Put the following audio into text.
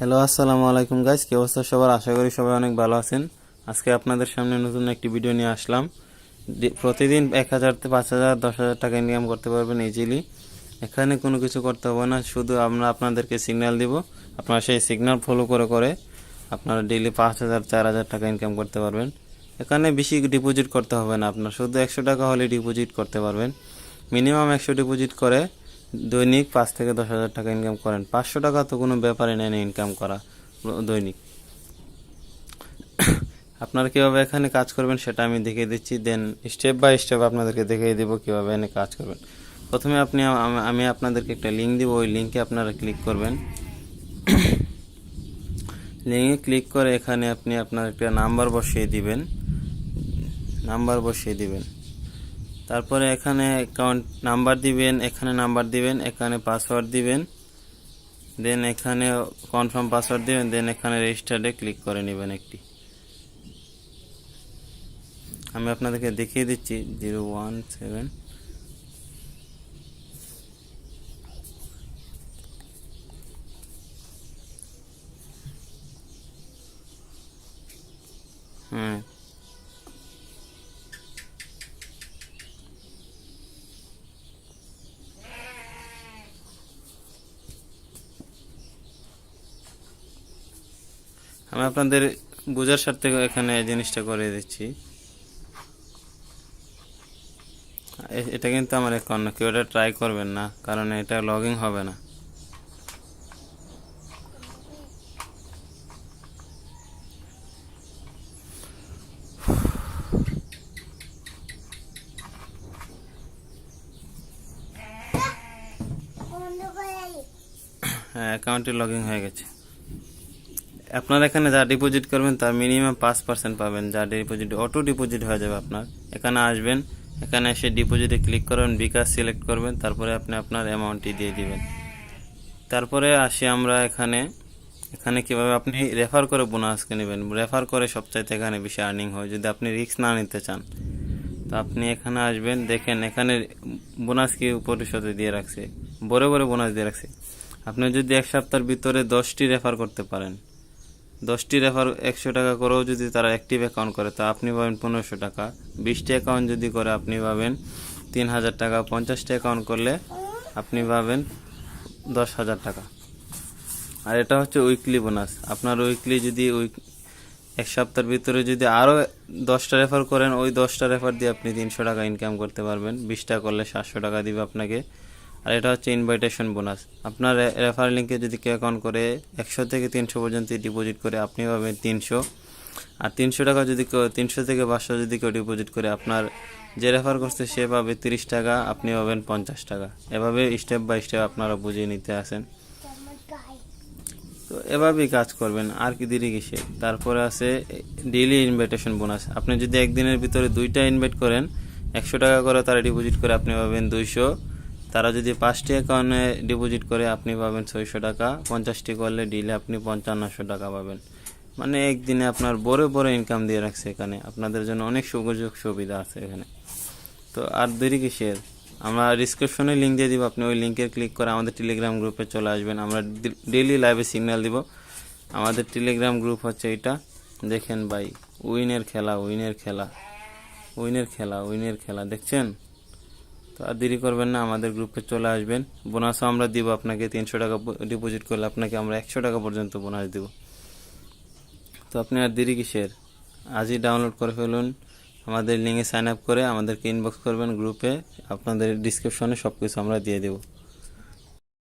Hello আসসালামু আলাইকুম guys কি অবস্থা সবার? আশা করি সবাই অনেক ভালো আছেন। আজকে আপনাদের সামনে নতুন একটি ভিডিও নিয়ে আসলাম। প্রতিদিন এক হাজার পাঁচ হাজার, দশ হাজার টাকা ইনকাম করতে পারবেন ইজিলি এখানে কোনো কিছু করতে হবে না, শুধু আমরা আপনাদেরকে সিগন্যাল দিব। আপনারা সেই সিগন্যাল ফলো করে করে আপনারা ডেইলি পাঁচ হাজার, চার হাজার টাকা ইনকাম করতে পারবেন। এখানে বেশি ডিপোজিট করতে হবে না আপনার। শুধু একশো টাকা হলে ডিপোজিট করতে পারবেন। মিনিমাম একশো ডিপোজিট করে দৈনিক পাঁচ থেকে দশ হাজার টাকা ইনকাম করেন। পাঁচশো টাকা তো কোনো ব্যাপারে নেই না ইনকাম করা, দৈনিক। আপনারা কীভাবে এখানে কাজ করবেন সেটা আমি দেখিয়ে দিচ্ছি। দেন স্টেপ বাই স্টেপ আপনাদেরকে দেখিয়ে দেবো কীভাবে এনে কাজ করবেন। প্রথমে আপনি আমি আপনাদেরকে একটা লিঙ্ক দিব। ওই লিঙ্কে আপনারা ক্লিক করবেন। লিঙ্কে ক্লিক করে এখানে আপনি আপনার একটা নাম্বার বসিয়ে দিবেন। নাম্বার বসিয়ে দিবেন। তারপরে এখানে অ্যাকাউন্ট নাম্বার দিবেন, এখানে নাম্বার দিবেন, এখানে পাসওয়ার্ড দিবেন। দেন এখানে কনফার্ম পাসওয়ার্ড দিবেন দেন এখানে রেজিস্টারে ক্লিক করে নেবেন একটি। আমি আপনাদেরকে দেখিয়ে দিচ্ছি জিরো ওয়ান সেভেন হ্যাঁ আমি আপনাদের বোঝার স্বার্থে এখানে এই জিনিসটা করে দিচ্ছি। এটা কিন্তু আমার অ্যাকাউন্ট না কেউ এটা ট্রাই করবেন না কারণ এটা লগ হবে না। হ্যাঁ অ্যাকাউন্টে লগ হয়ে গেছে। আপনার এখানে যা ডিপোজিট করবেন, তার মিনিমাম পাঁচ পার্সেন্ট পাবেন। যা ডিপোজিট অটো ডিপোজিট হয়ে যাবে আপনার। এখানে আসবেন, এখানে এসে ডিপোজিটে ক্লিক করবেন, বিকাশ সিলেক্ট করবেন, তারপরে আপনি আপনার অ্যামাউন্টটি দিয়ে দিবেন। তারপরে আসি আমরা এখানে। এখানে কীভাবে আপনি রেফার করে বোনাসকে নেবেন? রেফার করে সবচাইতে এখানে বেশি আর্নিং হয়, যদি আপনি রিস্ক না নিতে চান। তো আপনি এখানে আসবেন, দেখেন এখানে বোনাস কি দিয়ে রাখছে, বড় বড় বোনাস দিয়ে রাখছে। আপনি যদি এক সপ্তাহের ভিতরে দশটি রেফার করতে পারেন দশটি রেফার একশো টাকা করেও যদি তারা অ্যাক্টিভ অ্যাকাউন্ট করে, তো আপনি পাবেন পনেরোশো টাকা। বিশটি অ্যাকাউন্ট যদি করে, আপনি পাবেন তিন হাজার টাকা। পঞ্চাশটি অ্যাকাউন্ট করলে আপনি পাবেন দশ হাজার টাকা। আর এটা হচ্ছে উইকলি বোনাস আপনার উইকলি যদি উইক এক সপ্তাহের ভিতরে যদি আরও দশটা রেফার করেন, ওই দশটা রেফার দিয়ে আপনি তিনশো টাকা ইনকাম করতে পারবেন। বিশটা করলে সাতশো টাকা দিবে আপনাকে। আর এটা হচ্ছে ইনভাইটেশন বোনাস আপনার রেফার লিঙ্কে যদি কেউ অ্যাকাউন্ট করে একশো থেকে তিনশো পর্যন্ত ডিপোজিট করে, আপনি পাবেন তিনশো। আর তিনশো টাকা যদি কেউ, তিনশো থেকে পাঁচশো যদি কেউ ডিপোজিট করে, আপনার যে রেফার করছে সে পাবে তিরিশ টাকা, আপনি পাবেন পঞ্চাশ টাকা। এভাবে স্টেপ বাই স্টেপ আপনারা বুঝিয়ে নিতে আসেন। তো এভাবেই কাজ করবেন, আর কি দেরি কিসে? তারপরে আছে ডেইলি ইনভাইটেশন বোনাস আপনি যদি একদিনের ভিতরে দুইটা ইনভাইট করেন, একশো টাকা করে তারা ডিপোজিট করে, আপনি পাবেন দুইশো। তারা যদি পাঁচটি অ্যাকাউন্টে ডিপোজিট করে, আপনি পাবেন ছয়শো টাকা। পঞ্চাশটি করলে ডিলে আপনি পঞ্চান্নশো টাকা পাবেন। মানে একদিনে আপনার বড় বড় ইনকাম দিয়ে রাখছে এখানে। আপনাদের জন্য অনেক সুযোগ সুবিধা আছে এখানে। তো আর দেরি কিসের? আমরা ডিসক্রিপশনে লিঙ্ক দিয়ে দিব। আপনি ওই লিঙ্কে ক্লিক করে আমাদের টেলিগ্রাম গ্রুপে চলে আসবেন। আমরা ডেইলি লাইভে সিগন্যাল দিব। আমাদের টেলিগ্রাম গ্রুপ হচ্ছে এটা। দেখেন ভাই উইনের খেলা উইনের খেলা। উইনের খেলা উইনের খেলা। দেখছেন? তো আর দেরি করবেন না, আমাদের গ্রুপে চলে আসবেন। বোনাসও আমরা দিব আপনাকে, তিনশো টাকা ডিপোজিট করলে আপনাকে আমরা একশো টাকা পর্যন্ত বোনাস দিব। তো আপনি আর দেরি কিসের? আজই ডাউনলোড করে ফেলুন, আমাদের লিঙ্কে সাইন আপ করে আমাদেরকে ইনবক্স করবেন গ্রুপে আপনাদের ডিসক্রিপশনে সব কিছু আমরা দিয়ে দেবো।